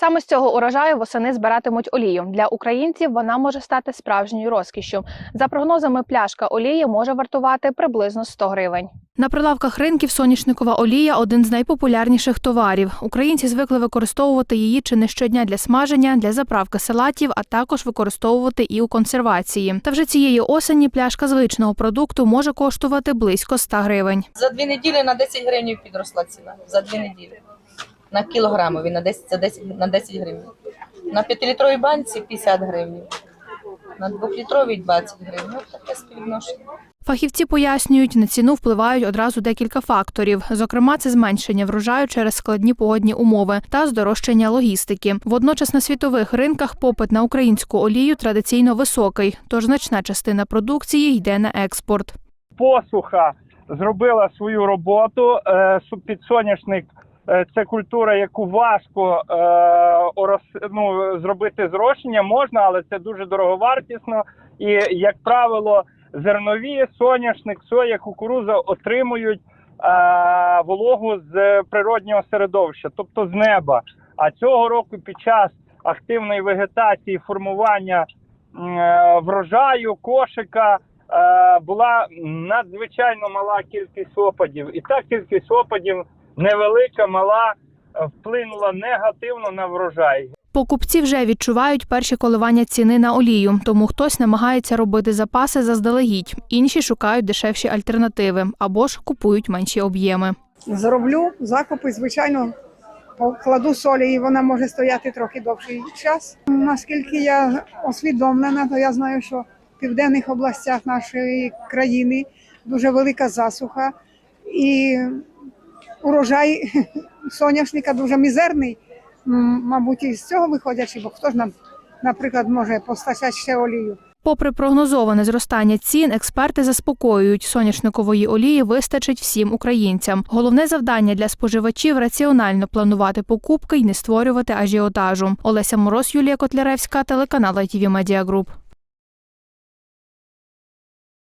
Саме з цього урожаю восени збиратимуть олію. Для українців вона може стати справжньою розкішшю. За прогнозами, пляшка олії може вартувати приблизно 100 гривень. На прилавках ринків соняшникова олія один з найпопулярніших товарів. Українці звикли використовувати її чи не щодня для смаження, для заправки салатів, а також використовувати і у консервації. Та вже цієї осені пляшка звичного продукту може коштувати близько 100 гривень. За дві неділі на 10 гривень підросла ціна. За дві неділі. На кілограмові на 10, за 10, на 10 гривень. На 5-літровій банці 50 гривень. На 2-літровій 20 гривень. Ось таке співвідношення. Фахівці пояснюють, на ціну впливають одразу декілька факторів. Зокрема, це зменшення врожаю через складні погодні умови та здорожчання логістики. Водночас на світових ринках попит на українську олію традиційно високий, тож значна частина продукції йде на експорт. посуха зробила свою роботу. Е, су- Підсоняшник е, це культура, яку важко е, ну, зробити зрошення можна, але це дуже дороговартісно. І, як правило, зернові, соняшник, соя, кукуруза отримують е, вологу з природнього середовища, тобто з неба. А цього року під час активної вегетації формування е, врожаю, кошика е, була надзвичайно мала кількість опадів. І та кількість опадів невелика, мала, е, вплинула негативно на врожай. Покупці вже відчувають перші коливання ціни на олію, тому хтось намагається робити запаси заздалегідь, інші шукають дешевші альтернативи або ж купують менші об'єми. Зроблю закупи, звичайно, покладу солі, і вона може стояти трохи довший час. Наскільки я освідомлена, то я знаю, що в південних областях нашої країни дуже велика засуха, і урожай соняшника дуже мізерний. Мабуть, і з цього виходячи, бо хто ж нам, наприклад, може постачати ще олію. Попри прогнозоване зростання цін, експерти заспокоюють, соняшникової олії вистачить всім українцям. Головне завдання для споживачів раціонально планувати покупки і не створювати ажіотажу. Олеся Мороз, Юлія Котляревська, телеканал ITV Media Group.